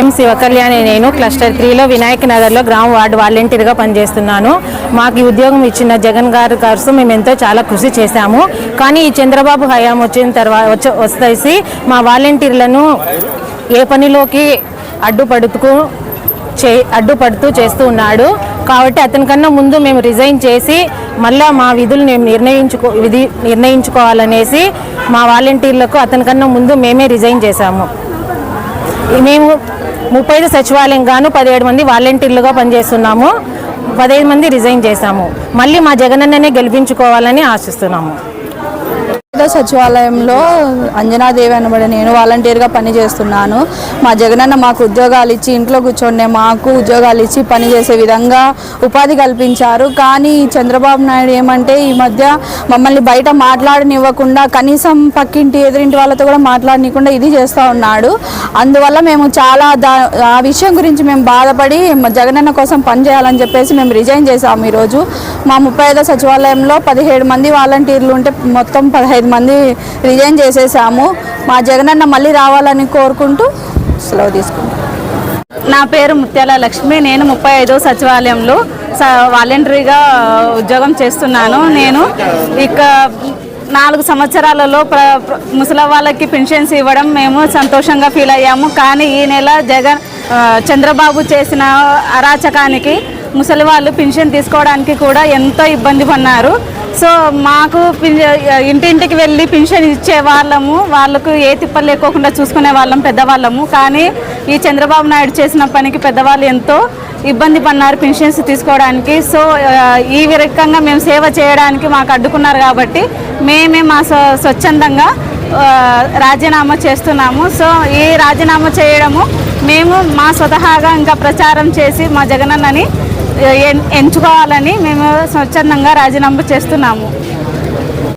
ఎం శివకళ్యాణి నేను? క్లస్టర్ త్రీలో వినాయక నగర్లో గ్రామ వార్డు వాలంటీర్గా పనిచేస్తున్నాను. మాకు ఈ ఉద్యోగం ఇచ్చిన జగన్ గారి కోసం మేము ఎంతో చాలా కృషి చేశాము. కానీ ఈ చంద్రబాబు హయాం వచ్చిన తర్వాత వచ్చ వస్తేసి మా వాలంటీర్లను ఏ పనిలోకి అడ్డుపడుతూ చే అడ్డుపడుతూ చేస్తూ ఉన్నాడు. కాబట్టి అతనికన్నా ముందు మేము రిజైన్ చేసి మళ్ళా మా విధులు మేము నిర్ణయించుకో విధి నిర్ణయించుకోవాలనేసి మా వాలంటీర్లకు అతనికన్నా ముందు మేమే రిజైన్ చేశాము. మేము ముప్పై ఐదు సచివాలయం గాను పదిహేడు మంది వాలంటీర్లుగా పనిచేస్తున్నాము. పదిహేను మంది రిజైన్ చేశాము. మళ్ళీ మా జగనన్ననే గెలిపించుకోవాలని ఆశిస్తున్నాము. సచివాలయంలో అంజనాదేవి అనబడే నేను వాలంటీర్గా పనిచేస్తున్నాను మా జగనన్న మాకు ఉద్యోగాలు ఇచ్చి ఇంట్లో కూర్చొని మాకు ఉద్యోగాలు ఇచ్చి పనిచేసే విధంగా ఉపాధి కల్పించారు. కానీ చంద్రబాబు నాయుడు ఏమంటే ఈ మధ్య మమ్మల్ని బయట మాట్లాడనివ్వకుండా కనీసం పక్కింటి ఎదురింటి వాళ్ళతో కూడా మాట్లాడనివ్వకుండా ఇది చేస్తూ ఉన్నాడు. అందువల్ల మేము చాలా దా ఆ విషయం గురించి మేము బాధపడి జగనన్న కోసం పనిచేయాలని చెప్పేసి మేము రిజైన్ చేసాము ఈరోజు. మా ముప్పై ఐదో సచివాలయంలో పదిహేడు మంది వాలంటీర్లు ఉంటే మొత్తం పదహైదు మంది రిజైన్ చేసేసాము. మా జగనన్న మళ్ళీ రావాలని కోరుకుంటూ సెలవు తీసుకుంటాం. నా పేరు ముత్యాల లక్ష్మి. నేను ముప్పై ఐదో సచివాలయంలో స వాలంటరీగా ఉద్యోగం చేస్తున్నాను. నేను ఇక నాలుగు సంవత్సరాలలో ప్ర ముసలి వాళ్ళకి పెన్షన్స్ ఇవ్వడం మేము సంతోషంగా ఫీల్ అయ్యాము. కానీ ఈ నెల జగన్ చంద్రబాబు చేసిన అరాచకానికి ముసలి వాళ్ళు పెన్షన్ తీసుకోవడానికి కూడా ఎంతో ఇబ్బంది పడినారు సో మాకు ఇంటింటికి వెళ్ళి పింఛన్ ఇచ్చే వాళ్ళము వాళ్ళకు ఏ తిప్పలు లేకోకుండా చూసుకునే వాళ్ళం పెద్దవాళ్ళము. కానీ ఈ చంద్రబాబు నాయుడు చేసిన పనికి పెద్దవాళ్ళు ఎంతో ఇబ్బంది పడినారు పెన్షన్స్ తీసుకోవడానికి. సో ఈ రకంగా మేము సేవ చేయడానికి మాకు అడ్డుకున్నారు కాబట్టి మేమే మా స్వ- స్వచ్ఛందంగా రాజీనామా చేస్తున్నాము. సో ఈ రాజీనామా చేయడము మేము మా స్వతహాగా ఇంకా ప్రచారం చేసి మా జగనన్నని ఎంచుకోవాలని మేము స్వచ్ఛందంగా రాజీనామా చేస్తున్నాము.